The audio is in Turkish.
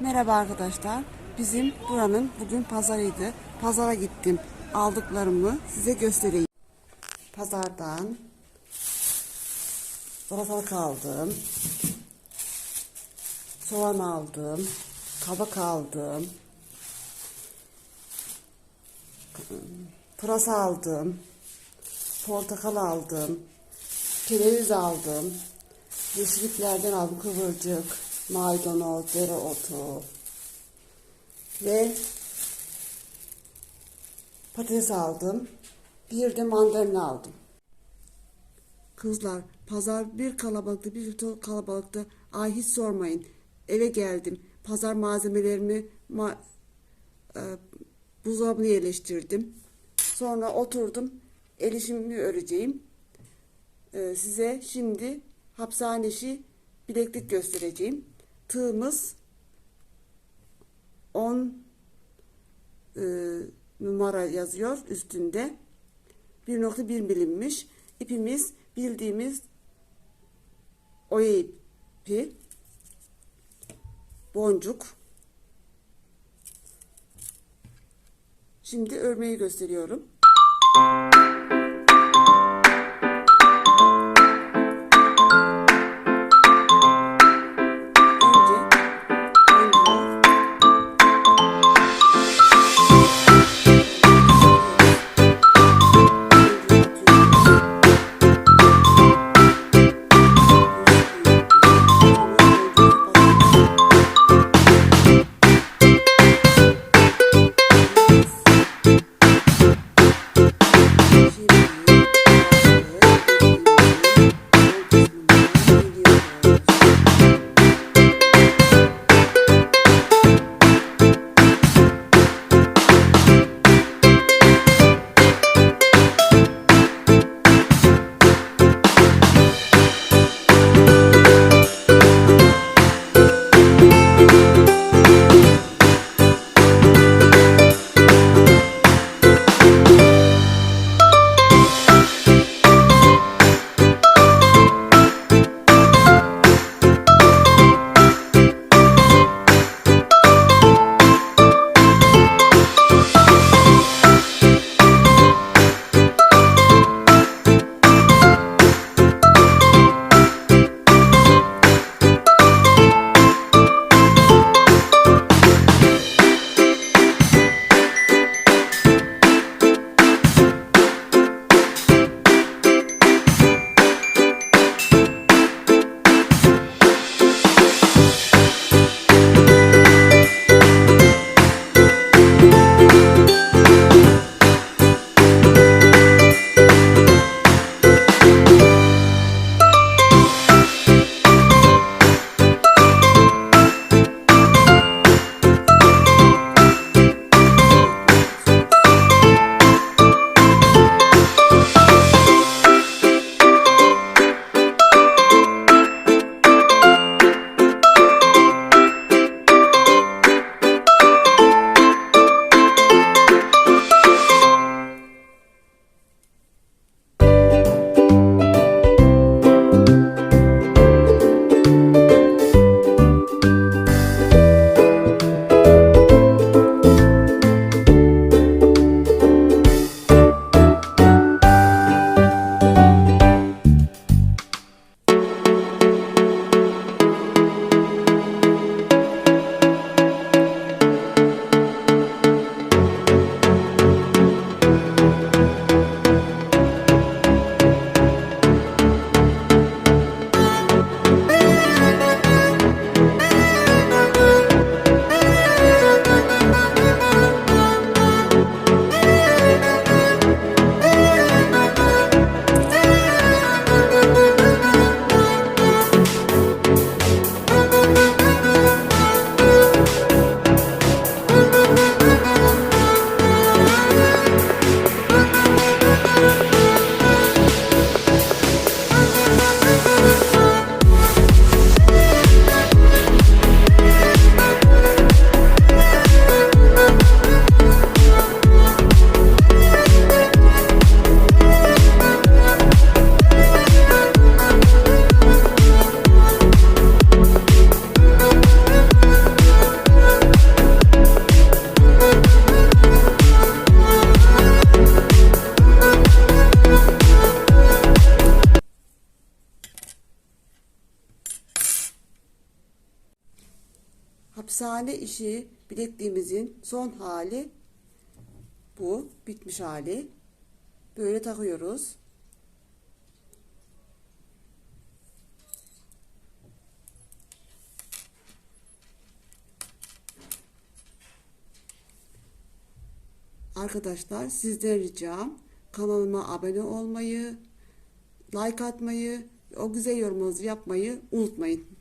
Merhaba arkadaşlar. Bizim buranın bugün pazarıydı. Pazara gittim. Aldıklarımı size göstereyim. Pazardan salatalık aldım. Soğan aldım. Kabak aldım. Pırasa aldım. Portakal aldım. Kereviz aldım. Yeşilliklerden aldım kıvırcık, maydanoz, dereotu ve patates aldım. Bir de mandalina aldım. Kızlar pazar bir kalabalıktı bir kalabalıktı. Ay hiç sormayın. Eve geldim. Pazar malzemelerimi ma e, buzdolabına yerleştirdim. Sonra oturdum. El işimi öreceğim. Ee, size şimdi hapishane işi bileklik göstereceğim. Tığımız 10 e, numara yazıyor üstünde. 1.1 milimmiş. İpimiz bildiğimiz oya ipi. Boncuk. Şimdi örmeyi gösteriyorum. Hapishane işi bilekliğimizin son hali bu. Bitmiş hali. Böyle takıyoruz. Arkadaşlar sizden ricam kanalıma abone olmayı, like atmayı, o güzel yorumunuzu yapmayı unutmayın.